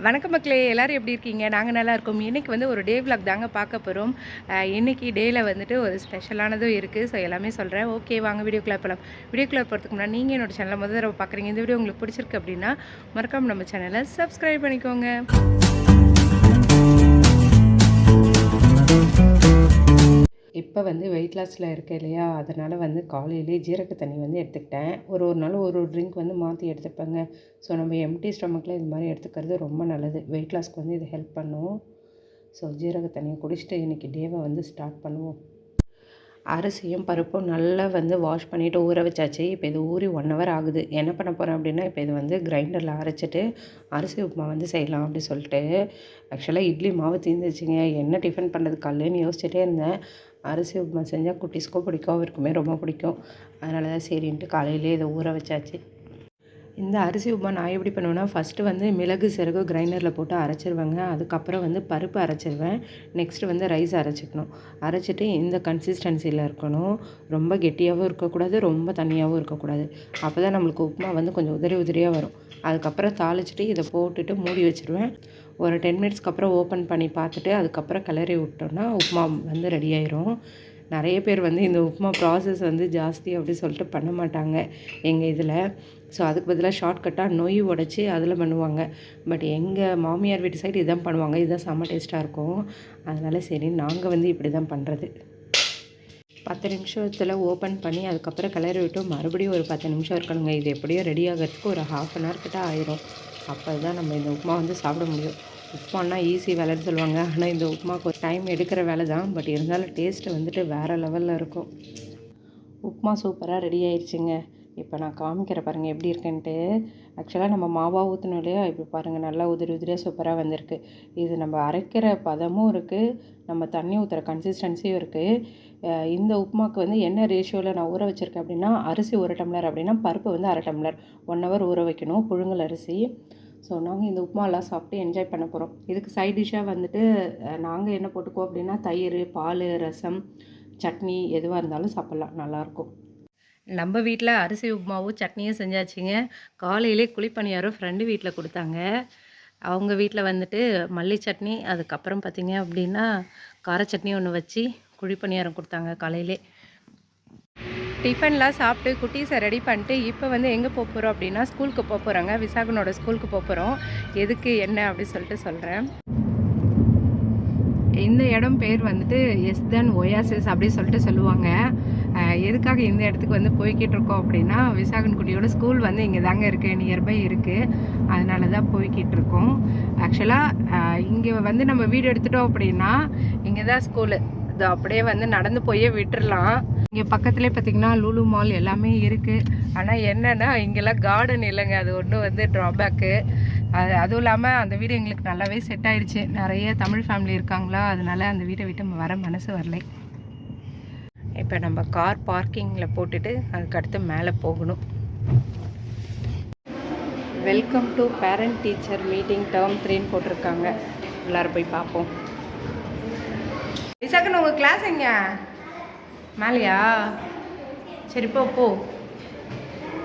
வணக்கம் மக்களே எல்லோரும் எப்படி இருக்கீங்க? நாங்கள் நல்லா இருக்கோம். இன்றைக்கி வந்து ஒரு டே vlog தாங்க பார்க்க போகிறோம் இன்றைக்கி டேயில் வந்துட்டு ஒரு ஸ்பெஷலானதும் இருக்குது ஸோ எல்லாமே சொல்கிறேன் ஓகே வாங்க வீடியோக்குள்ளே போகலாம் வீடியோக்குள்ளே போகிறதுக்கு முன்னாடி நீங்கள் என்னோட சேனலை முதல் தடவை பார்க்குறீங்க இந்த வீடியோ உங்களுக்கு பிடிச்சிருக்கு அப்படின்னா மறக்காம நம்ம சேனலை சப்ஸ்கிரைப் பண்ணிக்கோங்க. இப்போ வந்து வெயிட் லாஸில் இருக்கேன் இல்லையா? அதனால் வந்து காலையிலே ஜீரக தண்ணி வந்து எடுத்துக்கிட்டேன். ஒரு ஒரு நாள் ஒரு ஒரு ட்ரிங்க் வந்து மாற்றி எடுத்துப்பேங்க. ஸோ நம்ம எம்டி ஸ்டொமக்கில் இது மாதிரி எடுத்துக்கிறது ரொம்ப நல்லது. வெயிட் லாஸ்க்கு வந்து இது ஹெல்ப் பண்ணும். ஸோ ஜீரக தண்ணியை குடிச்சிட்டு இன்றைக்கி டேவை வந்து ஸ்டார்ட் பண்ணுவோம். அரிசியும் பருப்பும் நல்லா வந்து வாஷ் பண்ணிவிட்டு ஊற வச்சாச்சு. இப்போ இது ஊறி ஒன் ஹவர் ஆகுது. என்ன பண்ண போகிறேன் அப்படின்னா இப்போ இது வந்து கிரைண்டரில் அரைச்சிட்டு அரிசி உப்புமா வந்து செய்யலாம் அப்படி சொல்லிட்டு. ஆக்சுவலாக இட்லி மாவு தீர்ந்துச்சுங்க என்ன டிஃபன் பண்ணுறது கல்லுன்னு யோசிச்சுட்டே இருந்தேன். அரிசி உப்புமா செஞ்சால் குட்டீஸ்க்கும் பிடிக்கும் அவருக்குமே ரொம்ப பிடிக்கும். அதனால தான் சரின்ட்டு காலையிலே இதை ஊற வச்சாச்சு. இந்த அரிசி உப்புமா நான் எப்படி பண்ணுவேன்னா ஃபஸ்ட்டு வந்து மிளகு சிறகு கிரைண்டரில் போட்டு அரைச்சிருவேங்க. அதுக்கப்புறம் வந்து பருப்பு அரைச்சிருவேன். நெக்ஸ்ட்டு வந்து ரைஸ் அரைச்சிக்கணும். அரைச்சிட்டு இந்த கன்சிஸ்டன்சியில் இருக்கணும். ரொம்ப கெட்டியாகவும் இருக்கக்கூடாது ரொம்ப தண்ணியாகவும் இருக்கக்கூடாது. அப்போ தான் நம்மளுக்கு உப்புமா வந்து கொஞ்சம் உதிரி உதிரியாக வரும். அதுக்கப்புறம் தாளிச்சிட்டு இதை போட்டுட்டு மூடி வச்சுருவேன். ஒரு டென் மினிட்ஸ்க்கு அப்புறம் ஓப்பன் பண்ணி பார்த்துட்டு அதுக்கப்புறம் கிளறி விட்டோன்னா உப்புமா வந்து ரெடி ஆயிரும். நிறைய பேர் வந்து இந்த உப்புமா ப்ராசஸ் வந்து ஜாஸ்தி அப்படி சொல்லிட்டு பண்ண மாட்டாங்க எங்கள் இதில். ஸோ அதுக்கு பதிலாக ஷார்ட்கட்டாக நொய் உடச்சி அதில் பண்ணுவாங்க. பட் எங்கள் மாமியார் வீட்டு சைடு இதான் பண்ணுவாங்க. இதுதான் செம்ம டேஸ்ட்டாக இருக்கும். அதனால் சரி நாங்கள் வந்து இப்படி தான் பண்ணுறது பத்து நிமிஷத்தில் ஓப்பன் பண்ணி அதுக்கப்புறம் கிளறி விட்டு மறுபடியும் ஒரு பத்து நிமிஷம் இருக்கணுங்க. இது எப்படியோ ரெடி ஆகிறதுக்கு ஒரு ஹாஃப் அன் ஹவர் கிட்ட ஆயிரும். அப்போ தான் நம்ம இந்த உப்புமா வந்து சாப்பிட முடியும். உப்புமானா ஈஸி வேலைன்னு சொல்லுவாங்க. ஆனால் இந்த உப்புமாவுக்கு ஒரு டைம் எடுக்கிற வேலை தான். பட் இருந்தாலும் டேஸ்ட்டு வந்துட்டு வேறு லெவலில் இருக்கும். உப்புமா சூப்பராக ரெடி ஆயிடுச்சுங்க இப்போ நான் காமிக்கிற பாருங்கள் எப்படி இருக்குன்ட்டு. ஆக்சுவலாக நம்ம மாவாக ஊற்றணும் இல்லையா? இப்போ பாருங்கள் நல்லா உதிரி உதிரியாக சூப்பராக வந்திருக்கு. இது நம்ம அரைக்கிற பதமும் இருக்குது நம்ம தண்ணி ஊற்றுற கன்சிஸ்டன்சியும் இருக்குது இந்த உப்புமாக்கு வந்து என்ன ரேஷியோவில் நான் ஊற வச்சுருக்கேன் அப்படின்னா அரிசி ஒரு டம்ளர் அப்படின்னா பருப்பு வந்து அரை டம்ளர். ஒன் ஹவர் ஊற வைக்கணும் புழுங்கல் அரிசி. ஸோ நாங்கள் இந்த உப்புமாலாம் சாப்பிட்டு என்ஜாய் பண்ண போகிறோம் இதுக்கு சைட் டிஷ்ஷாக வந்துட்டு நாங்கள் என்ன போட்டுக்குவோம் அப்படின்னா தயிர் பால் ரசம் சட்னி எதுவாக இருந்தாலும் சாப்பிட்லாம். நல்லாயிருக்கும் நம்ம வீட்டில் அரிசி உப்புமாவும் சட்னியும் செஞ்சாச்சுங்க. காலையிலே குழிப்பணியாரம் ஃப்ரெண்டு வீட்டில் கொடுத்தாங்க. அவங்க வீட்டில் வந்துட்டு மல்லி சட்னி அதுக்கப்புறம் பார்த்திங்க அப்படின்னா கார சட்னி ஒன்று வச்சு குழிப்பணியாரம் கொடுத்தாங்க காலையிலே. டிஃபன்லாம் சாப்பிட்டு குட்டீஸை ரெடி பண்ணிட்டு இப்போ வந்து எங்கே போக போகிறோம் அப்படின்னா ஸ்கூலுக்கு போக போகிறாங்க விசாகனோட ஸ்கூலுக்கு போக போகிறோம் எதுக்கு என்ன அப்படி சொல்லிட்டு சொல்கிறேன் இந்த இடம் பேர் வந்துட்டு எஸ் தென் ஒயாசிஸ் அப்படின்னு சொல்லிட்டு சொல்லுவாங்க. எதுக்காக இந்த இடத்துக்கு வந்து போய்கிட்டு இருக்கோம் அப்படின்னா விசாகன்குட்டியோட ஸ்கூல் வந்து இங்கே தாங்க இருக்குது நியர்பை இருக்குது அதனால தான் போய்கிட்டு இருக்கோம் ஆக்சுவலாக இங்கே வந்து நம்ம வீடு எடுத்துட்டோம் அப்படின்னா இங்கே தான் ஸ்கூலு. இது அப்படியே வந்து நடந்து போயே விட்டுடலாம் இங்கே பக்கத்துலேயே பார்த்தீங்கன்னா லூலு மால் எல்லாமே இருக்குது ஆனால் என்னென்னா இங்கெல்லாம் கார்டன் இல்லைங்க. அது ஒன்று வந்து ட்ராபேக்கு அது அதுவும் இல்லாமல் அந்த வீடு எங்களுக்கு நல்லாவே செட் ஆயிடுச்சு. நிறைய தமிழ் ஃபேமிலி இருக்காங்களா? அதனால அந்த வீட்டை விட்டு வர மனசு வரலை. இப்போ நம்ம கார் பார்க்கிங்கில் போட்டுட்டு அதுக்கடுத்து மேலே போகணும். Welcome to parent teacher meeting term த்ரீன்னு போட்டிருக்காங்க. எல்லோரும் போய் பார்ப்போம். விசாகன் உங்கள் கிளாஸ் எங்க? மேலையா? சரி போ போ.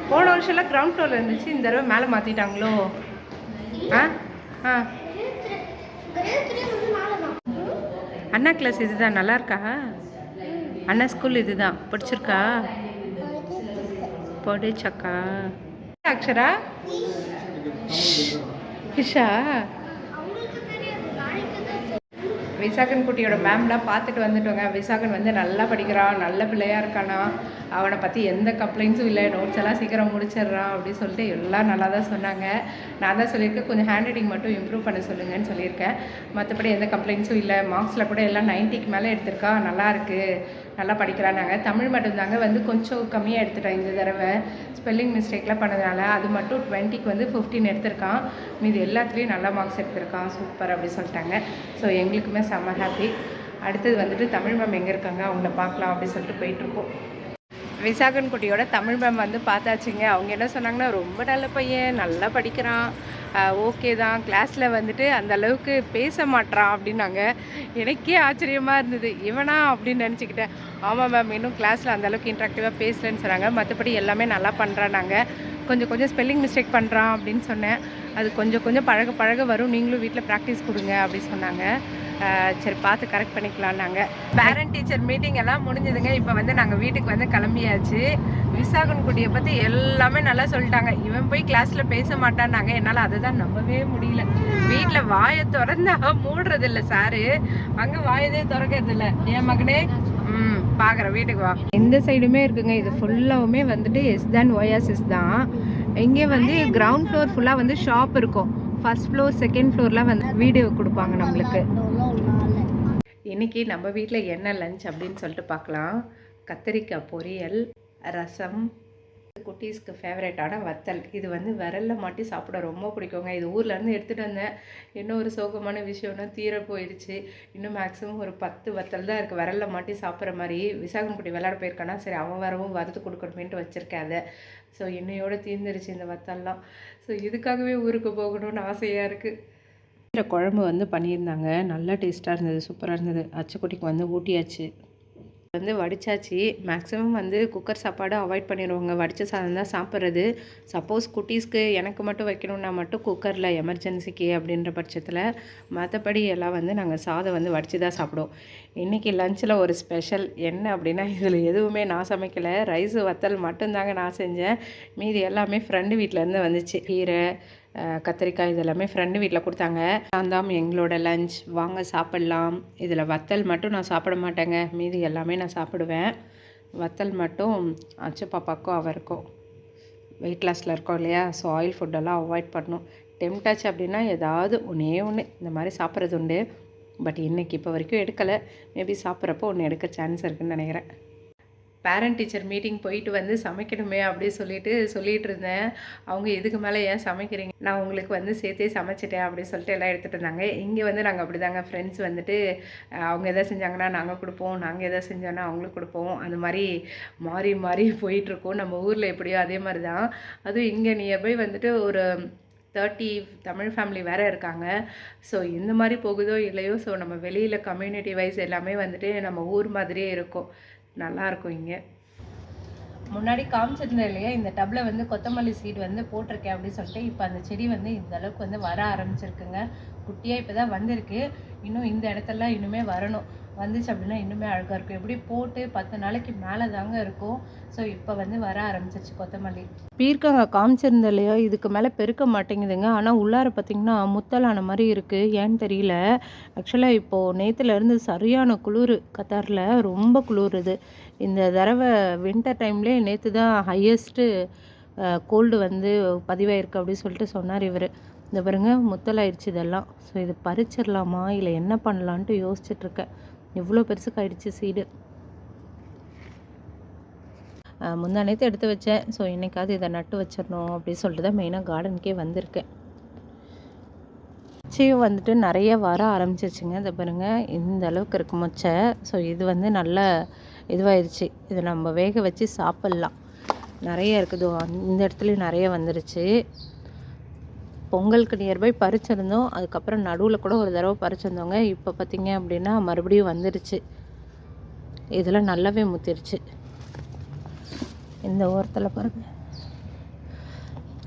போன வருஷம்லாம் கிரவுண்ட் ஃப்ளோரில் இருந்துச்சு இந்த தடவை மேலே மாற்றிட்டாங்களோ ஆ? ஆ. அண்ணா கிளாஸ் இதுதான் நல்லா இருக்கா? அண்ணா ஸ்கூல் இதுதான். பிடிச்சிருக்கா? பிடிச்சக்கா அக்ஷரா? ஃபிஷா விசாகன் குட்டியோட மேம்லாம் பார்த்துட்டு வந்துட்டோங்க. விசாகன் வந்து நல்லா படிக்கிறான் நல்ல பிள்ளையாக இருக்கானா. அவனை பற்றி எந்த கம்ப்ளைண்ட்ஸும் இல்லை. நோட்ஸ் எல்லாம் சீக்கிரம் முடிச்சிடுறான் அப்படின்னு சொல்லிட்டு எல்லாம் நல்லா தான் சொன்னாங்க. நான் தான் சொல்லியிருக்கேன் கொஞ்சம் ஹேண்ட் ரைட்டிங் மட்டும் இம்ப்ரூவ் பண்ண சொல்லுங்கன்னு சொல்லியிருக்கேன். மற்றபடி எந்த கம்ப்ளைண்ட்ஸும் இல்லை. மார்க்ஸில் கூட எல்லாம் நைன்ட்டிக்கு மேலே எடுத்திருக்கா. நல்லா இருக்குது நல்லா படிக்கிறானாங்க தமிழ் மட்டும்தாங்க வந்து கொஞ்சம் கம்மியாக எடுத்துட்டேன் இந்த தடவை. ஸ்பெல்லிங் மிஸ்டேக்லாம் பண்ணதுனால அது மட்டும் டுவெண்ட்டிக்கு வந்து ஃபிஃப்டீன் எடுத்திருக்கான். மீது எல்லாத்துலேயும் நல்லா மார்க்ஸ் எடுத்திருக்கான். சூப்பர் அப்படி சொல்லிட்டாங்க. ஸோ எங்களுக்குமே செம்ம ஹாப்பி அடுத்தது வந்துட்டு தமிழ் மேம் எங்கே இருக்காங்க அவங்கள பார்க்கலாம் அப்படின்னு சொல்லிட்டு போயிட்டுருக்கோம். விசாகன் குட்டியோட தமிழ் மேம் வந்து பார்த்தாச்சுங்க. அவங்க என்ன சொன்னாங்கன்னா ரொம்ப நல்ல பையன் நல்லா படிக்கிறான். ஓகே தான். கிளாஸில் வந்துட்டு அந்த அளவுக்கு பேச மாட்றான் அப்படின்னாங்க. எனக்கே ஆச்சரியமாக இருந்தது. இவனா? அப்படின்னு நினச்சிக்கிட்டேன். ஆமாம் மேம் இன்னும் கிளாஸில் அந்தளவுக்கு இன்ட்ராக்டிவாக பேசலன்னு சொன்னாங்க. மற்றபடி எல்லாமே நல்லா பண்ணுறானாங்க கொஞ்சம் கொஞ்சம் ஸ்பெல்லிங் மிஸ்டேக் பண்ணுறான் அப்படின்னு சொன்னேன். அது கொஞ்சம் கொஞ்சம் பழக பழக வரும். நீங்களும் வீட்டில் ப்ராக்டிஸ் கொடுங்க அப்படின்னு சொன்னாங்க. சரி பார்த்து கரெக்ட் பண்ணிக்கலாம்னாங்க. பேரண்ட் டீச்சர் மீட்டிங் எல்லாம் முடிஞ்சதுங்க. இப்போ வந்து நாங்கள் வீட்டுக்கு வந்து கிளம்பியாச்சு. விசாகன்குடியை பற்றி எல்லாமே நல்லா சொல்லிட்டாங்க. இவன் போய் கிளாஸில் பேச மாட்டான்னாங்க. என்னால் அதை தான் நம்பவே முடியல. வீட்டில் வாயை திறந்தா மூடுறது இல்லை சாரு. அங்கே வாயதே திறக்கிறது இல்லை என் மகனே? ம் பார்க்குறேன் வீட்டுக்கு வா. எந்த சைடுமே இருக்குங்க. இது ஃபுல்லாகவுமே வந்துட்டு எஸ் தான் ஒயாசிஸ் தான். இங்கே வந்து கிரவுண்ட் ஃப்ளோர் ஃபுல்லாக வந்து ஷாப் இருக்கும். ஃபர்ஸ்ட் ஃப்ளோர் செகண்ட் ஃப்ளோர்லாம் வந்து வீடியோ கொடுப்பாங்க நம்மளுக்கு. இன்னைக்கு நம்ம வீட்டில் என்ன லஞ்ச் அப்படின்னு சொல்லிட்டு பார்க்கலாம். கத்திரிக்காய் பொரியல் ரசம் குட்டீஸ்க்கு ஃபேவரேட்டான வத்தல். இது வந்து விரல்ல மாட்டி சாப்பிட ரொம்ப பிடிக்குங்க. இது ஊர்லேருந்து எடுத்துகிட்டு வந்தேன். இன்னும் ஒரு சோகமான விஷயம்னா தீர போயிடுச்சு. இன்னும் மேக்ஸிமம் ஒரு பத்து வத்தல் தான் இருக்குது விரலில் மாட்டி சாப்பிட்ற மாதிரி விசாகன்குட்டி விளையாட போயிருக்கானா சரி அவன் வரவும் வறுத்து கொடுக்கணுமேன்ட்டு வச்சுருக்கேன் அதை. ஸோ என்னையோடு தீர்ந்துருச்சு இந்த வத்தல்லாம். ஸோ இதுக்காகவே ஊருக்கு போகணும்னு ஆசையாக இருக்குது குழம்பு வந்து பண்ணியிருந்தாங்க. நல்லா டேஸ்ட்டாக இருந்தது சூப்பராக இருந்தது. அச்சுக்குட்டிக்கு வந்து ஊட்டியாச்சு. வந்து வடிச்சாச்சு. மேக்ஸிமம் வந்து குக்கர் சாப்பாடு அவாய்ட் பண்ணிடுவாங்க வடித்த சாதம் தான் சாப்பிட்றது. சப்போஸ் குட்டீஸ்க்கு எனக்கு மட்டும் வைக்கணும்னா மட்டும் குக்கரில் எமர்ஜென்சிக்கு அப்படின்ற பட்சத்தில் மற்றபடி எல்லாம் வந்து நாங்கள் சாதம் வந்து வடித்து தான் சாப்பிடுவோம். இன்றைக்கி லஞ்சில் ஒரு ஸ்பெஷல் என்ன அப்படின்னா இதில் எதுவுமே நான் சமைக்கலை. ரைஸ் வத்தல் மட்டும்தாங்க நான் செஞ்சேன். மீதி எல்லாமே ஃப்ரெண்டு வீட்டிலேருந்து வந்துச்சு. கீரை கத்திரிக்காய் இதெல்லாமே ஃப்ரெண்டு வீட்டில் கொடுத்தாங்க. நான் தான் எங்களோட லஞ்ச் வாங்க சாப்பிட்லாம். இதில் வத்தல் மட்டும் நான் சாப்பிட மாட்டேங்க. மீதி எல்லாமே நான் சாப்பிடுவேன். வத்தல் மட்டும் அச்சு பாப்பாக்கும் அவருக்கும். வெயிட் லாஸில் இருக்கோம் இல்லையா? ஸோ ஆயில் ஃபுட்டெல்லாம் அவாய்ட் பண்ணணும். டெம்டாச்சு அப்படின்னா ஏதாவது ஒன்றே ஒன்று இந்த மாதிரி சாப்பிட்றது உண்டு. பட் இன்றைக்கி இப்போ வரைக்கும் எடுக்கலை. மேபி சாப்பிட்றப்போ ஒன்று எடுக்க சான்ஸ் இருக்குதுன்னு நினைக்கிறேன். பேரண்ட் டீச்சர் மீட்டிங் போயிட்டு வந்து சமைக்கணுமே அப்படி சொல்லிட்டு சொல்லிட்டு இருந்தேன். அவங்க இதுக்கு மேலே ஏன் சமைக்கிறீங்க? நான் உங்களுக்கு வந்து சேர்த்தே சமைச்சிட்டேன் அப்படின்னு சொல்லிட்டு எல்லாம் எடுத்துகிட்டு இருந்தாங்க. இங்கே வந்து நாங்கள் அப்படி தாங்க ஃப்ரெண்ட்ஸ் வந்துட்டு அவங்க எதாவது செஞ்சாங்கன்னா நாங்கள் கொடுப்போம் நாங்கள் எதாவது செஞ்சோன்னா அவங்களுக்கு கொடுப்போம். அந்த மாதிரி மாறி மாறி போயிட்டுருக்கோம் நம்ம ஊரில் எப்படியோ அதே மாதிரி தான். அதுவும் இங்கே நியர்பை வந்துட்டு ஒரு தேர்ட்டி தமிழ் ஃபேமிலி வேறு இருக்காங்க. ஸோ இந்த மாதிரி போகுதோ இல்லையோ ஸோ நம்ம வெளியில் கம்யூனிட்டி வைஸ் எல்லாமே வந்துட்டு நம்ம ஊர் மாதிரியே இருக்கும். நல்லா இருக்கும் இங்கே. முன்னாடி காமிச்சிருந்தேன் இல்லையா இந்த டப்பில் வந்து கொத்தமல்லி சீடு வந்து போட்டிருக்கேன் அப்படின்னு சொல்லிட்டு இப்போ அந்த செடி வந்து இந்த அளவுக்கு வந்து வர ஆரம்பிச்சிருக்குங்க. குட்டியாக இப்போ தான் வந்திருக்கு. இன்னும் இந்த இடத்தெல்லாம் இன்னுமே வரணும். வந்துச்சு அப்படின்னா இன்னுமே அழகாக இருக்கும். எப்படி போட்டு பத்து நாளைக்கு மேலே தாங்க இருக்கும். ஸோ இப்போ வந்து வர ஆரம்பிச்சிருச்சு கொத்தமல்லி. பீர்க்கங்க காமிச்சிருந்த இல்லையோ? இதுக்கு மேலே பெருக்க மாட்டேங்குதுங்க. ஆனால் உள்ளார பார்த்தீங்கன்னா முத்தலான மாதிரி இருக்குது ஏன்னு தெரியல. ஆக்சுவலாக இப்போது நேற்றுலேருந்து சரியான குளிர் கத்தாரில். ரொம்ப குளிருது. இந்த தடவை வின்டர் டைம்லேயே நேற்று தான் ஹையஸ்ட்டு கோல்டு வந்து பதிவாயிருக்கு அப்படின்னு சொல்லிட்டு சொன்னார் இவர். இந்த பாருங்க முத்தலாயிடுச்சு இதெல்லாம். ஸோ இது பறிச்சிடலாமா? இல்லை என்ன பண்ணலான்ட்டு யோசிச்சுட்ருக்கேன் இவ்வளோ பெருசுக்காயிடுச்சு சீடு. முந்தா எடுத்து வச்சேன். ஸோ இன்றைக்காவது இதை நட்டு வச்சிடணும் அப்படின்னு சொல்லிட்டு தான் மெயினாக கார்டனுக்கே வந்திருக்கேன். மொச்சையும் வந்துட்டு நிறைய வர ஆரம்பிச்சிருச்சுங்க. இதை பாருங்க இந்த அளவுக்கு இருக்கு மொச்சை. ஸோ இது வந்து நல்ல இதுவாயிருச்சு. இதை நம்ம வேக வச்சு சாப்பிட்லாம். நிறைய இருக்குது. இந்த இடத்துலையும் நிறைய வந்துருச்சு. பொங்கலுக்கு நியர்பை பறிச்சிருந்தோம். அதுக்கப்புறம் நடுவில் கூட ஒரு தடவை பறிச்சிருந்தோங்க. இப்போ பார்த்தீங்க அப்படின்னா மறுபடியும் வந்துருச்சு. இதெல்லாம் நல்லாவே முத்திருச்சு. இந்த ஓரத்தில் பாருங்க.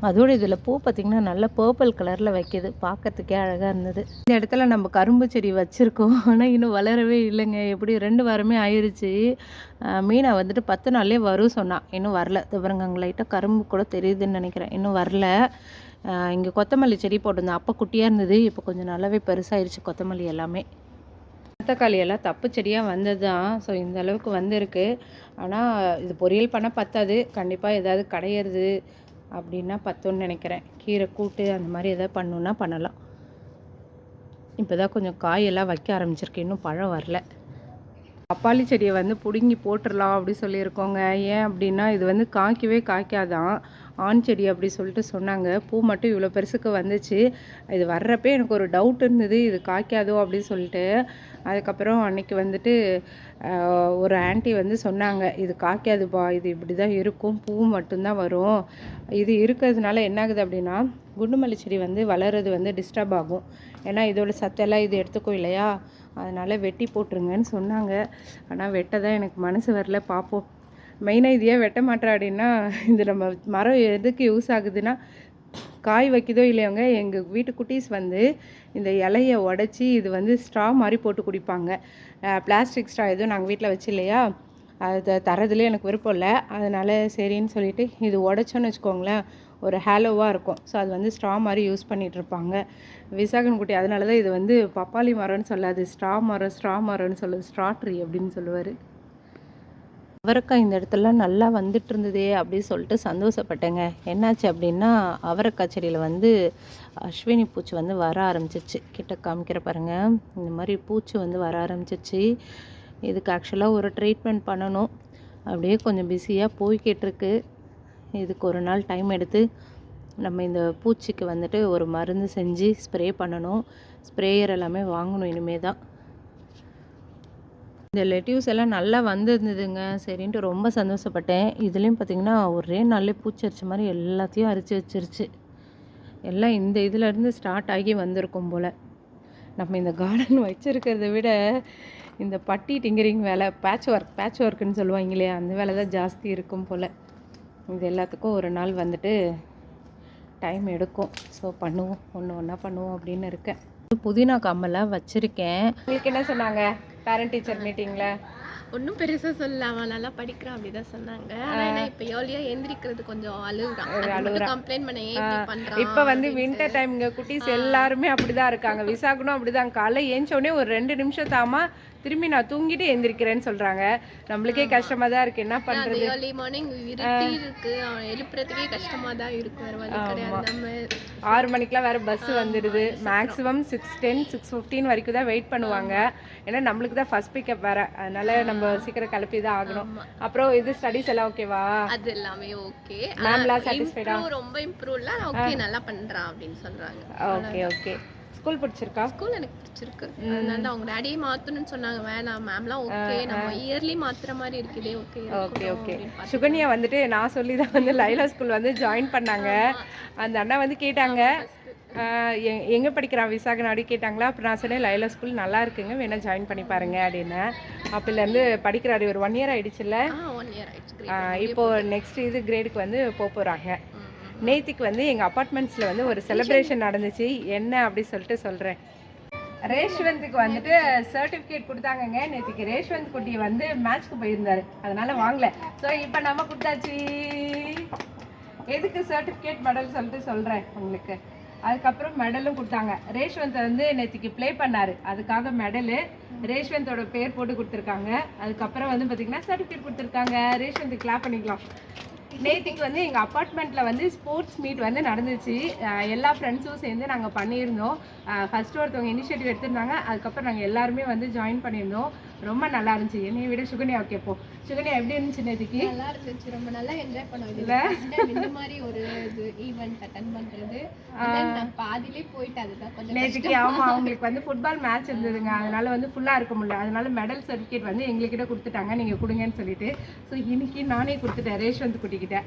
அதோட இதில் பூ பார்த்திங்கன்னா நல்ல பர்பிள் கலரில் வைக்கிது. பார்க்கறதுக்கே அழகாக இருந்தது. இந்த இடத்துல நம்ம கரும்பு செடி வச்சுருக்கோம். ஆனால் இன்னும் வளரவே இல்லைங்க. எப்படி ரெண்டு வாரமே ஆயிடுச்சு மீனை வந்துட்டு பத்து நாள்லேயே வரும் சொன்னான் இன்னும் வரல. இது லைட்டாக கரும்பு கூட தெரியுதுன்னு நினைக்கிறேன். இன்னும் வரல. இங்கே கொத்தமல்லி செடி போட்டிருந்தேன். அப்போ குட்டியாக இருந்தது. இப்போ கொஞ்சம் நல்லாவே பெருசாயிருச்சு கொத்தமல்லி எல்லாமே. தக்காளி எல்லாம் தப்பு செடியாக வந்தது தான் ஸோ இந்த அளவுக்கு வந்திருக்கு. ஆனால் இது பொரியல் பண்ண பத்தாது. கண்டிப்பாக ஏதாவது கடையிறது அப்படின்னா பத்தும்னு நினைக்கிறேன். கீரை கூட்டு அந்த மாதிரி எதாவது பண்ணுன்னா பண்ணலாம். இப்போ தான் கொஞ்சம் காயெல்லாம் வைக்க ஆரம்பிச்சிருக்கு இன்னும் பழம் வரல. பப்பாளி செடியை வந்து பிடுங்கி போட்டுடலாம் அப்படி சொல்லியிருக்கோங்க. ஏன் அப்படின்னா இது வந்து காய்க்கவே காய்க்காதான். ஆண் செடி அப்படி சொல்லிட்டு சொன்னாங்க. பூ மட்டும் இவ்வளோ பெருசுக்கு வந்துச்சு. இது வர்றப்பே எனக்கு ஒரு டவுட் இருந்தது. இது காய்க்காதோ அப்படின்னு சொல்லிட்டு. அதுக்கப்புறம் அன்னைக்கு வந்துட்டு ஒரு ஆன்ட்டி வந்து சொன்னாங்க. இது காய்க்காதுப்பா. இது இப்படி தான் இருக்கும். பூ மட்டும்தான் வரும். இது இருக்கிறதுனால என்ன ஆகுது அப்படின்னா குண்டுமல்லி செடி வந்து வளர்றது வந்து டிஸ்டர்ப் ஆகும். ஏன்னா இதோட சத்தெல்லாம் இது எடுத்துக்கும் இல்லையா? அதனால் வெட்டி போட்டுருங்கன்னு சொன்னாங்க. ஆனால் வெட்ட தான் எனக்கு மனசு வரல. பார்ப்போம் மெயினாக இது ஏன் வெட்ட மாட்டேன் அப்படின்னா இது நம்ம மரம் எதுக்கு யூஸ் ஆகுதுன்னா காய் வைக்குதோ இல்லையோங்க எங்கள் வீட்டு குட்டீஸ் வந்து இந்த இலையை உடச்சி இது வந்து ஸ்ட்ரா மாதிரி போட்டு குடிப்பாங்க. பிளாஸ்டிக் ஸ்ட்ரா எதுவும் நாங்கள் வீட்டில் வச்சு இல்லையா? அதை தரதுலேயே எனக்கு விருப்பம் இல்லை. அதனால் சரின்னு சொல்லிட்டு இது உடச்சோன்னு வச்சுக்கோங்களேன் ஒரு ஹேலோவாக இருக்கும். ஸோ அது வந்து ஸ்ட்ரா மாதிரி யூஸ் பண்ணிகிட்டு இருப்பாங்க. விசாகன் குட்டி அதனால தான் இது வந்து பப்பாளி மரம்னு சொல்லாது ஸ்ட்ரா மரம் ஸ்ட்ரா மரம்னு சொல்லுது ஸ்ட்ரா ட்ரீ அப்படின்னு சொல்லுவார். அவரைக்காய் இந்த இடத்துல நல்லா வந்துட்டு இருந்ததே அப்படின்னு சொல்லிட்டு சந்தோஷப்பட்டேங்க. என்னாச்சு அப்படின்னா அவரைக்காய் செடியில் வந்து அஸ்வினி பூச்சி வந்து வர ஆரம்பிச்சிச்சு கிட்ட காமிக்கிற பாருங்க. இந்த மாதிரி பூச்சி வந்து வர ஆரம்பிச்சிச்சு இதுக்கு ஆக்சுவலாக ஒரு ட்ரீட்மெண்ட் பண்ணணும். அப்படியே கொஞ்சம் பிஸியாக போய்கிட்டிருக்கு. இதுக்கு ஒரு நாள் டைம் எடுத்து நம்ம இந்த பூச்சிக்கு வந்துட்டு ஒரு மருந்து செஞ்சு ஸ்ப்ரே பண்ணணும். ஸ்ப்ரேயர் எல்லாமே வாங்கணும் இனிமே தான் இந்த லெட்டிவ்ஸ் எல்லாம் நல்லா வந்திருந்ததுங்க. சரின்ட்டு ரொம்ப சந்தோஷப்பட்டேன். இதுலேயும் பார்த்தீங்கன்னா ஒரே நாள்லேயே பூச்சி அரிச்ச மாதிரி எல்லாத்தையும் அரிச்சு வச்சிருச்சு. எல்லாம் இந்த இதுலேருந்து ஸ்டார்ட் ஆகி வந்திருக்கும் போல். நம்ம இந்த கார்டன் வச்சுருக்கிறத விட இந்த பட்டி டிங்கரிங் வேலை பேட்ச் ஒர்க் பேட்ச் ஒர்க்குன்னு சொல்லுவாங்க இல்லையா அந்த வேலை தான் ஜாஸ்தி இருக்கும் போல். இது எல்லாத்துக்கும் ஒரு நாள் வந்துட்டு டைம் எடுக்கும். ஸோ பண்ணுவோம். ஒன்று ஒன்றா பண்ணுவோம் அப்படின்னு இருக்கேன். புதினா கம்மலை வச்சுருக்கேன். உங்களுக்கு என்ன சொன்னாங்க? பேரண்ட் டீச்சர் மீட்டிங்கில் ஒன்றும் பெருசா சொல்லல. அவன் நல்லா படிக்கிறான் அப்படிதான் சொன்னாங்க. ஆனா என்ன இப்ப ஏர்லியா எந்திரிக்கிறது கொஞ்சம் அழுகுறான். கம்ப்ளைண்ட் பண்ண ஏன் இப்படி பண்றான் இப்போ வந்து வின்டர் டைம்ங்க குட்டீஸ் எல்லாருமே அப்படிதான் இருக்காங்க. விசாகனும் அப்படிதான் காலைல ஏஞ்ச உடனே ஒரு ரெண்டு நிமிஷம் தாமா திரும்பி நான் தூங்கிட்டு எந்திரிக்கிறேன்னு சொல்றாங்க. நம்மளுக்கே கஷ்டமா தான் இருக்கு. என்ன பண்றது? ஏர்லி மார்னிங் இருக்கு. எழுப்புறதுக்கே கஷ்டமா தான் இருக்கு ஆறு மணிக்கெலாம் வேற பஸ் வந்துடுது maximum six ten six fifteen வரைக்கும் தான் வெயிட் பண்ணுவாங்க. ஏன்னா நம்மளுக்கு தான் ஃபர்ஸ்ட் பிக்கப் வேற. அதனால நம்ம சீக்கிரம் கிளப்பி தான் ஆகணும் அப்புறம் இது ஸ்டடீஸ் எல்லாம் ஓகேவா அது எல்லாமே ஓகே மேம்லாம் சாட்டிஸ்ஃபைடா ரொம்ப இம்ப்ரூவ் இல்ல. ஓகே நல்லா பண்றான் அப்படின்னு சொல்றாங்க. ஓகே ஓகே ஸ்கூல் பிடிச்சிருக்கா? ஸ்கூல் எனக்கு பிடிச்சிருக்கு. அதனால அவங்க டேடியே மாத்தணும்னு சொன்னாங்க. வேணாம் மேம்லாம் ஓகே நம்ம இயர்லி மாத்துற மாதிரி இருக்குதே ஓகே ஓகே ஓகே சுகன்யா வந்துட்டு நான் சொல்லி தான் வந்து லைலா ஸ்கூல் வந்து ஜாயின் பண்ணாங்க. அந்த அண்ணா வந்து கேட்டாங்க. எங்க படிக்கிறான் விசாகன் அப்படி கேட்டாங்களா? அப்புறம் நான் சொன்னேன் லைலா ஸ்கூல் நல்லா இருக்குங்க வேணா ஜாயின் பண்ணி பாருங்க அப்படின்னு. அப்போலேருந்து படிக்கிறாரு ஒரு ஒன் இயர் ஆயிடுச்சுல்ல? இப்போ நெக்ஸ்ட் இது கிரேடுக்கு வந்து போக போகிறாங்க. நேத்திக்கு வந்து எங்கள் அப்பார்ட்மெண்ட்ஸில் வந்து ஒரு செலிப்ரேஷன் நடந்துச்சு. என்ன அப்படி சொல்லிட்டு சொல்கிறேன் ரேஷ்வந்த்க்கு வந்துட்டு சர்டிஃபிகேட் கொடுத்தாங்கங்க. நேற்றுக்கு ரேஷ்வந்த் குட்டி வந்து மேட்ச்க்கு போயிருந்தாரு. அதனால வாங்கல. ஸோ இப்போ நம்ம கொடுத்தாச்சு. எதுக்கு சர்டிஃபிகேட் மெடல் சொல்லிட்டு சொல்கிறேன் உங்களுக்கு. அதுக்கப்புறம் மெடலும் கொடுத்தாங்க. ரேஷ்வந்த் வந்து நேற்றுக்கு ப்ளே பண்ணார். அதுக்காக மெடலு ரேஷ்வந்தோட பேர் போட்டு கொடுத்துருக்காங்க. அதுக்கப்புறம் வந்து பார்த்திங்கன்னா சர்டிஃபிகேட் கொடுத்துருக்காங்க. ரேஷ்வந்த் கிளாப் பண்ணிக்கலாம். நேத்திக்கு வந்து எங்கள் அப்பார்ட்மெண்ட்டில் வந்து ஸ்போர்ட்ஸ் மீட் வந்து நடந்துச்சு. எல்லா ஃப்ரெண்ட்ஸும் சேர்ந்து நாங்கள் பண்ணியிருந்தோம். ஃபஸ்ட்டு ஒருத்தவங்க இனிஷியேட்டிவ் எடுத்திருந்தாங்க. அதுக்கப்புறம் நாங்கள் எல்லாருமே வந்து ஜாயின் பண்ணியிருந்தோம். ரொம்ப நல்லா இருந்துச்சு. என்னையை விட சுகன்யா கேட்போம் சுகன்யா எப்படி இருந்துச்சு நேத்திக்கு? நல்லா இருந்துச்சு. ரொம்ப நல்லா என்ஜாய் பண்ணோம் இந்த மாதிரி ஒரு இது ஈவென்ட் அட்டன் பண்றது. நான் பாதியிலே போயிட்டு அதுதான் கொஞ்சம் நேற்றுக்கு ஆமாம் அவங்களுக்கு வந்து ஃபுட்பால் மேட்ச் இருந்ததுங்க. அதனால வந்து ஃபுல்லாக இருக்க முடியல. அதனால மெடல் சர்டிஃபிகேட் வந்து எங்ககிட்ட கொடுத்துட்டாங்க. நீங்கள் கொடுங்கன்னு சொல்லிட்டு. ஸோ இன்னைக்கு நானே கொடுத்துட்டேன். ரேஷ்வந்த் குட்டிக்கிட்ட.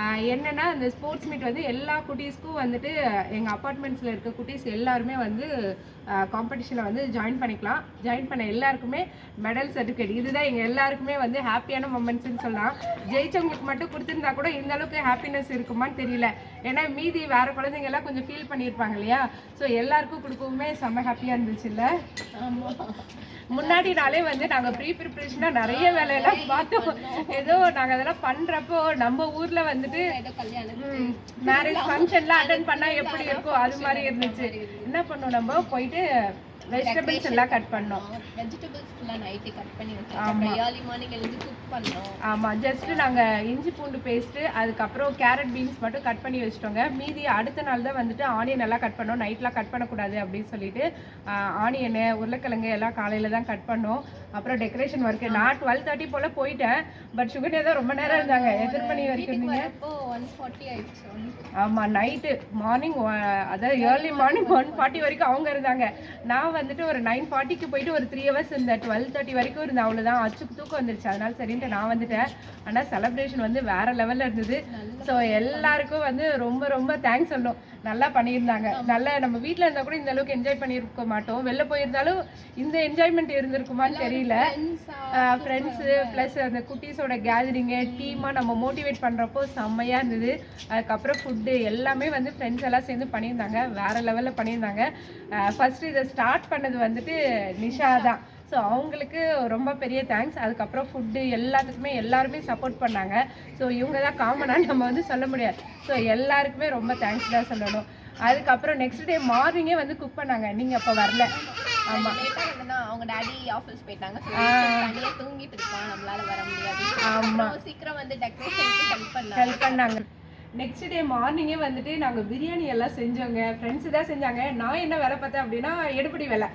ஆஹ் என்னன்னா இந்த ஸ்போர்ட்ஸ் மீட் வந்து எல்லா குட்டீஸ்க்கும் வந்துட்டு எங்கள் அப்பார்ட்மெண்ட்ஸில் இருக்க குட்டீஸ் எல்லாருமே வந்து காம்படிஷனில் வந்து ஜாயின் பண்ணிக்கலாம். ஜாயின் பண்ண எல்லாருக்குமே மெடல் சர்டிஃபிகேட் இதுதான் எங்கள் எல்லாருக்குமே வந்து ஹாப்பியான மொமெண்ட்ஸ்னு சொல்லலாம். ஜெயிச்சவங்களுக்கு மட்டும் கொடுத்துருந்தா கூட இந்த அளவுக்கு ஹாப்பினஸ் இருக்குமான்னு தெரியல. ஏன்னா மீதி வேற குழந்தைங்க எல்லாம் கொஞ்சம் ஃபீல் பண்ணியிருப்பாங்க இல்லையா? ஸோ எல்லாருக்கும் கொடுக்கவுமே செம்ம ஹாப்பியாக இருந்துச்சுல்ல ஆமா. முன்னாடி நாளே வந்து நாங்கள் ப்ரீ ப்ரிப்ரேஷனாக நிறைய வேலையெல்லாம் பார்த்தோம். ஏதோ நாங்கள் அதெல்லாம் பண்ணுறப்போ நம்ம ஊரில் வந்துட்டு மேரேஜ் ஃபங்க்ஷன்லாம் அட்டன் பண்ணால் எப்படி இருக்கும் அது மாதிரி இருந்துச்சு. என்ன பண்ணோம் நம்ம? போயிட்டு வெஜிடபிள்ஸ் எல்லாம் கட் பண்ணோம். வெஜிடபிள்ஸ் எல்லாம் நைட்டு கட் பண்ணி வச்சோம் ஏர்லி மார்னிங் எழுந்து குக் பண்ணோம். ஆமாம் ஜஸ்ட்டு நாங்கள் இஞ்சி பூண்டு பேஸ்ட்டு அதுக்கப்புறம் கேரட் பீன்ஸ் மட்டும் கட் பண்ணி வச்சுட்டோங்க. மீதி அடுத்த நாள் தான் வந்துட்டு ஆனியன் எல்லாம் கட் பண்ணோம். நைட்லாம் கட் பண்ணக்கூடாது அப்படின்னு சொல்லிட்டு ஆனியனு உருளைக்கிழங்கு எல்லாம் காலையில் தான் கட் பண்ணோம். அப்புறம் டெக்கரேஷன் ஒர்க்கு நான் டுவெல் தேர்ட்டி போல் போயிட்டேன். பட் சுகன்யா தான் ரொம்ப நேரம் இருந்தாங்க. எத்தனை மணி வரைக்கும் இருந்தீங்க? ஆமாம் நைட்டு மார்னிங் அதாவது ஏர்லி மார்னிங் ஒன் ஃபார்ட்டி வரைக்கும் அவங்க இருந்தாங்க. நான் வந்துட்டு ஒரு நைன் ஃபார்ட்டிக்கு போயிட்டு ஒரு த்ரீ ஹவர்ஸ் இந்த டுவெல் தேர்ட்டி வரைக்கும் இருந்தேன் அவ்வளோதான் அச்சுக்கு தூக்கம் வந்துருச்சு. அதனால சரின்ட்டு நான் வந்துட்டேன். ஆனால் செலப்ரேஷன் வந்து வேற லெவலில் இருந்தது. ஸோ எல்லாருக்கும் வந்து ரொம்ப ரொம்ப தேங்க்ஸ் சொல்லணும். நல்லா பண்ணியிருந்தாங்க. நல்லா நம்ம வீட்டில் இருந்தால் கூட இந்த அளவுக்கு என்ஜாய் பண்ணியிருக்க மாட்டோம். வெளில போயிருந்தாலும் இந்த என்ஜாய்மெண்ட் இருந்திருக்குமான்னு தெரியல. ஃப்ரெண்ட்ஸு ப்ளஸ் அந்த குட்டீஸோட கேதரிங்கு டீமாக நம்ம மோட்டிவேட் பண்ணுறப்போ செம்மையாக இருந்தது. அதுக்கப்புறம் ஃபுட்டு எல்லாமே வந்து ஃப்ரெண்ட்ஸ் எல்லாம் சேர்ந்து பண்ணியிருந்தாங்க. வேறு லெவலில் பண்ணியிருந்தாங்க. ஃபஸ்ட்டு இதை ஸ்டார்ட் பண்ணது வந்துட்டு நிஷா தான். ஸோ அவங்களுக்கு ரொம்ப பெரிய தேங்க்ஸ் அதுக்கப்புறம் ஃபுட்டு எல்லாத்துக்குமே எல்லாருமே சப்போர்ட் பண்ணாங்க. ஸோ இவங்க தான் காமனாக நம்ம வந்து சொல்ல முடியாது. ஸோ எல்லாருக்குமே ரொம்ப தேங்க்ஸ் தான் சொல்லணும். அதுக்கப்புறம் நெக்ஸ்ட் டே மார்னிங்கே வந்து குக் பண்ணாங்க. நீங்கள் அப்போ வரல. ஆமாம் அவங்க டாடி ஆபீஸ் போயிட்டாங்க. தூங்கிட்டு இருப்பான். நம்மளால வர முடியாது. ஆமா. அப்புறம் சீக்கிரம் வந்து டெக்கரேஷனுக்கு ஹெல்ப் பண்ணாங்க. ஹெல்ப் பண்ணாங்க. நெக்ஸ்ட் டே மார்னிங்கே வந்துட்டு நாங்கள் பிரியாணி எல்லாம் செஞ்சோங்க. ஃப்ரெண்ட்ஸு தான் செஞ்சாங்க. நான் என்ன வேலை பார்த்தேன் அப்படின்னா எடுப்படி வேலை.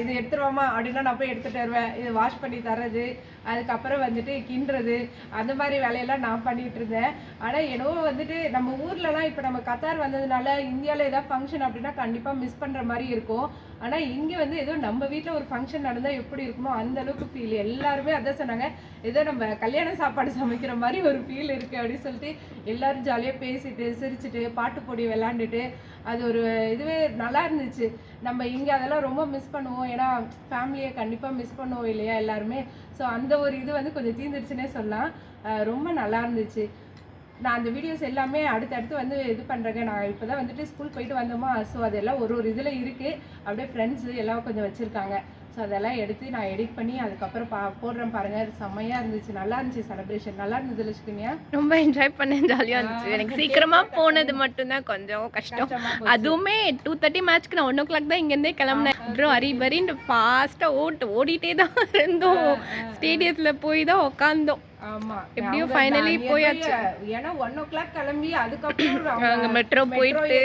இது எடுத்துருவோமா அப்படின்னா நான் போய் எடுத்துட்டு வருவேன். இது வாஷ் பண்ணி தர்றது. அதுக்கப்புறம் வந்துட்டு கிண்டுறது அந்த மாதிரி வேலையெல்லாம் நான் பண்ணிட்டு இருந்தேன் ஆனால் என்னவோ வந்துட்டு நம்ம ஊர்லலாம் இப்போ நம்ம கத்தார் வந்ததுனால இந்தியாவில் ஏதாவது ஃபங்க்ஷன் அப்படின்னா கண்டிப்பாக மிஸ் பண்ணுற மாதிரி இருக்கும். ஆனால் இங்கே வந்து ஏதோ நம்ம வீட்டில் ஒரு ஃபங்க்ஷன் நடந்தால் எப்படி இருக்குமோ அந்த அளவுக்கு ஃபீல் எல்லாருமே அதான் சொன்னாங்க ஏதோ நம்ம கல்யாண சாப்பாடு சமைக்கிற மாதிரி ஒரு ஃபீல் இருக்குது அப்படின்னு சொல்லிட்டு எல்லாரும் ஜாலியாக பேசிட்டு சிரிச்சிட்டு பாட்டு போடி விளாண்டுட்டு அது ஒரு இதுவே நல்லா இருந்துச்சு. நம்ம இங்கே அதெல்லாம் ரொம்ப மிஸ் பண்ணுவோம். ஏன்னா ஃபேமிலியை கண்டிப்பாக மிஸ் பண்ணுவோம் இல்லையா எல்லாருமே? ஸோ அந்த ஒரு இது வந்து கொஞ்சம் தீர்ந்துருச்சுன்னே சொல்லலாம். ரொம்ப நல்லா இருந்துச்சு. நான் அந்த வீடியோஸ் எல்லாமே அடுத்தடுத்து வந்து இது பண்ணுறேங்க நான் இப்போ தான் வந்துட்டு ஸ்கூல் போயிட்டு வந்தோமா? ஸோ அதெல்லாம் ஒரு ஒரு இதில் இருக்குது அப்படியே ஃப்ரெண்ட்ஸு எல்லாம் கொஞ்சம் வச்சுருக்காங்க. ஸோ அதெல்லாம் எடுத்து நான் எடிட் பண்ணி அதுக்கப்புறம் பா போடுறேன் பாருங்கள் அது செம்மையாக இருந்துச்சு. நல்லா இருந்துச்சு செலிப்ரேஷன் நல்லா இருந்தது லட்சுமியா. ரொம்ப என்ஜாய் பண்ணேன். ஜாலியா இருந்துச்சு. எனக்கு சீக்கிரமா போனது மட்டும்தான் கொஞ்சம் கஷ்டம். அதுவுமே டூ தேர்ட்டி மேட்ச்க்கு நான் ஒன் ஓ கிளாக் தான் இங்கேருந்தே கிளம்புனேன். அப்புறம் அரிபரின்னு ஃபாஸ்ட்டாக ஓட்டு ஓடிட்டே தான் இருந்தோம். ஸ்டேடியத்தில் போய் தான் உக்காந்தோம். ஆமா. எப்படியோ அவங்க finally நான் போயாச்சு. ஏன்னா ஒன் ஓ கிளாக் கிளம்பி அதுக்கப்புறம் அங்க metro போயிட்டு,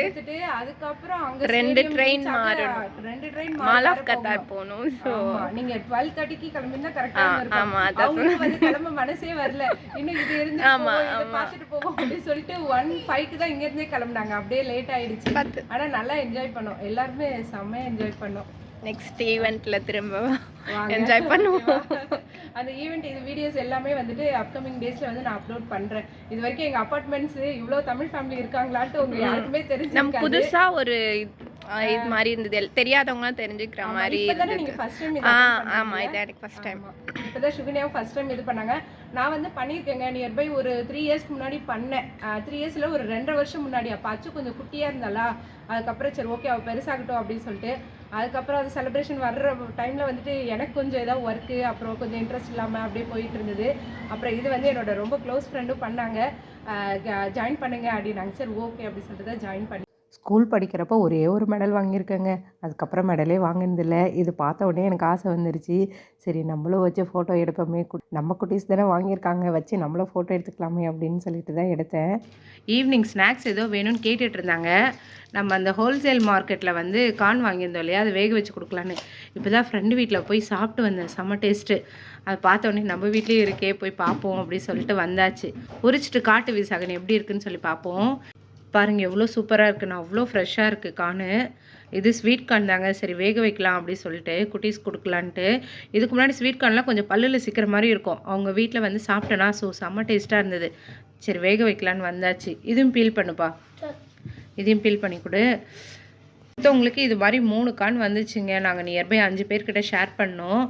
அதுக்கப்புறம் அங்க ரெண்டு ஆக மாறணும். ரெண்டு ட்ரெயின் மால் ஆஃப் கத்தார் போகணும். ஸோ நீங்க டுவெல் தேர்ட்டிக்கு கிளம்பிருந்தா கரெக்டா ஆமா, அதான் வந்து கிளம்ப மனசே வரல. இன்னும் இது இருந்து ஆமா. பார்த்துட்டு போவோம் அப்படின்னு சொல்லிட்டு ஒன் ஃபைவ்க்கு தான் இங்க இருந்தே கிளம்புனாங்க. அப்படியே லேட் ஆயிடுச்சு. ஆனா நல்லா என்ஜாய் பண்ணோம். எல்லாருமே செம்மையா என்ஜாய் பண்ணோம். நெக்ஸ்ட் ஈவெண்ட்ல திரும்ப. என்ஜாய் பண்ணுவோம். அந்த ஈவெண்ட் இது வீடியோஸ் எல்லாமே வந்துட்டு அப்கமிங் டேஸ்ல வந்து நான் அப்லோட் பண்றேன். இது வரைக்கும் எங்க அபார்ட்மெண்ட்ஸ் இவ்வளவு தமிழ் ஃபேமிலி இருக்காங்களான்ட்டு உங்க யாருக்குமே நம்ம தெரிஞ்சிருக்காது புதுசா ஒரு இது மாதிரி இருந்தது. தெரியாதவங்களாம் தெரிஞ்சுக்கிற மாதிரி இருந்தது. நீங்க ஃபர்ஸ்ட் டைம் ஆ ஆமா இது எனக்கு ஃபர்ஸ்ட் டைம் ஆமா. இப்பதான் சுகன்யாவும் ஃபர்ஸ்ட் டைம் இது பண்ணாங்க. நான் வந்து பண்ணியிருக்கேங்க. நியர்பை ஒரு த்ரீ இயர்ஸ்க்கு முன்னாடி பண்ணேன். த்ரீ இயர்ஸ்ல ஒரு ரெண்டரை வருஷம் முன்னாடி அப்போ அச்சு கொஞ்சம் குட்டியா இருந்தாளா? அதுக்கப்புறம் சரி ஓகே அவள் பெருசாகட்டும் அப்படின்னு சொல்லிட்டு அதுக்கப்புறம் அது செலிப்ரேஷன் வர்ற டைமில் வந்துட்டு எனக்கு கொஞ்சம் ஏதாவது ஒர்க்கு அப்புறம் கொஞ்சம் இன்ட்ரெஸ்ட் இல்லாமல் அப்படியே போயிட்டு இருந்தது. அப்புறம் இது வந்து என்னோட ரொம்ப க்ளோஸ் ஃப்ரெண்டும் பண்ணாங்க. ஜாயின் பண்ணுங்க அப்படின்னாங்க. சார் ஓகே அப்படின்னு சொல்லிட்டு தான் ஜாயின் பண்ணி ஸ்கூல் படிக்கிறப்போ ஒரே ஒரு மெடல் வாங்கியிருக்கேங்க. அதுக்கப்புறம் மெடலே வாங்கினதில்ல. இது பார்த்த உடனே எனக்கு ஆசை வந்துருச்சு. சரி நம்மளும் வச்சு ஃபோட்டோ எடுப்போமே. நம்ம குட்டீஸ் தானே வாங்கியிருக்காங்க. வச்சு நம்மளும் ஃபோட்டோ எடுத்துக்கலாமே அப்படின்னு சொல்லிட்டு தான் எடுத்தேன். ஈவினிங் ஸ்நாக்ஸ் ஏதோ வேணும்னு கேட்டுட்டு இருந்தாங்க. நம்ம அந்த ஹோல்சேல் மார்க்கெட்டில் வந்து கார்ன் வாங்கியிருந்தோம் இல்லையா? அதை வேக வச்சு கொடுக்கலான்னு. இப்போ தான் ஃப்ரெண்டு வீட்டில் போய் சாப்பிட்டு வந்தேன். செம்ம டேஸ்ட்டு அதை பார்த்த உடனே நம்ம வீட்லேயும் இருக்கே போய் பார்ப்போம் அப்படின்னு சொல்லிட்டு வந்தாச்சு. உரிச்சிட்டு காட்டு விசாகன் எப்படி இருக்குன்னு சொல்லி பார்ப்போம். பாருங்க எவ்வளோ சூப்பராக இருக்குன்னு அவ்வளோ ஃப்ரெஷ்ஷாக இருக்குது கானு இது ஸ்வீட் கார்ன் தாங்க. சரி வேக வைக்கலாம் அப்படி சொல்லிட்டு குட்டீஸ் கொடுக்கலான்ட்டு. இதுக்கு முன்னாடி ஸ்வீட் கார்ன்லாம் கொஞ்சம் பல்லில் சிக்கிற மாதிரி இருக்கும். அவங்க வீட்டில் வந்து சாப்பிட்டேனா ஸோ செம்ம டேஸ்ட்டாக இருந்தது. சரி வேக வைக்கலான்னு வந்தாச்சு. இதுவும் பீல் பண்ணுப்பா. இதையும் பீல் பண்ணி கொடு. மற்றவங்களுக்கு இது மாதிரி மூணு கான் வந்துச்சுங்க. நாங்கள் நியர்பை அஞ்சு பேர்கிட்ட ஷேர் பண்ணோம்.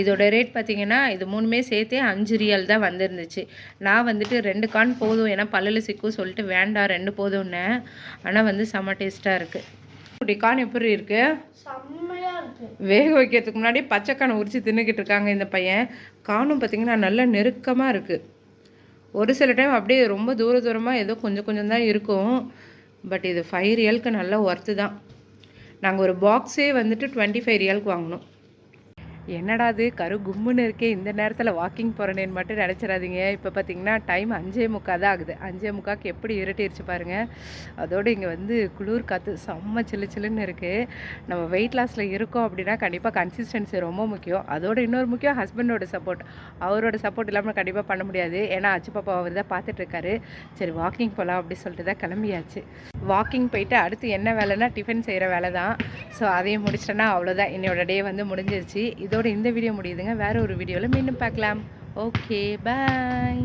இதோட ரேட் பார்த்தீங்கன்னா இது மூணுமே சேர்த்தே அஞ்சு ரியல் தான் வந்திருந்துச்சு. நான் வந்துட்டு ரெண்டு கான் போதும். ஏன்னா பல்லில் சிக்கும் சொல்லிட்டு வேண்டாம் ரெண்டு போதும்னு. ஆனால் வந்து செம்ம டேஸ்ட்டாக இருக்குது இப்படி கான் எப்படி இருக்கு? வேக வைக்கிறதுக்கு முன்னாடி பச்சை கானை உரிச்சு தின்னுக்கிட்டு இருக்காங்க இந்த பையன். காணும் பார்த்தீங்கன்னா நல்லா நெருக்கமாக இருக்குது ஒரு சில டைம் அப்படியே ரொம்ப தூர தூரமாக ஏதோ கொஞ்சம் கொஞ்சம் தான் இருக்கும். பட் இது ஃபைவ் ரியலுக்கு நல்ல ஒர்த்து தான். நாங்கள் ஒரு பாக்ஸே வந்துட்டு டுவெண்ட்டி ஃபைவ் ரியலுக்கு வாங்கினோம் என்னடா அது கரு கும்முன்னு இருக்கே இந்த நேரத்தில் வாக்கிங் போகிறேனேன்னு மட்டும் நினச்சிடாதீங்க. இப்போ பார்த்தீங்கன்னா டைம் அஞ்சே முக்கா தான் ஆகுது. அஞ்சே முக்காக்கு எப்படி இருட்டிருச்சு பாருங்கள் அதோடு இங்கே வந்து குளிர் காற்று செம்ம சில்லு சில்லுன்னு இருக்குது நம்ம வெயிட் லாஸில் இருக்கோம் அப்படின்னா கண்டிப்பாக கன்சிஸ்டன்சி ரொம்ப முக்கியம். அதோட இன்னொரு முக்கியம் ஹஸ்பண்டோட சப்போர்ட் அவரோட சப்போர்ட் இல்லாமல் கண்டிப்பாக பண்ண முடியாது. ஏன்னா அச்சு பாப்பா அவர் தான் பார்த்துட்ருக்காரு சரி வாக்கிங் போகலாம் அப்படி சொல்லிட்டு தான் கிளம்பியாச்சு. வாக்கிங் போயிட்டு அடுத்து என்ன வேலைன்னா டிஃபன் செய்கிற வேலை தான் ஸோ அதையும் முடிச்சிட்டேன்னா அவ்வளோதான் என்னோட டே வந்து முடிஞ்சிருச்சு. இதோட இந்த வீடியோ முடியுதுங்க. வேற ஒரு வீடியோவில் மீண்டும் பார்க்கலாம். Okay bye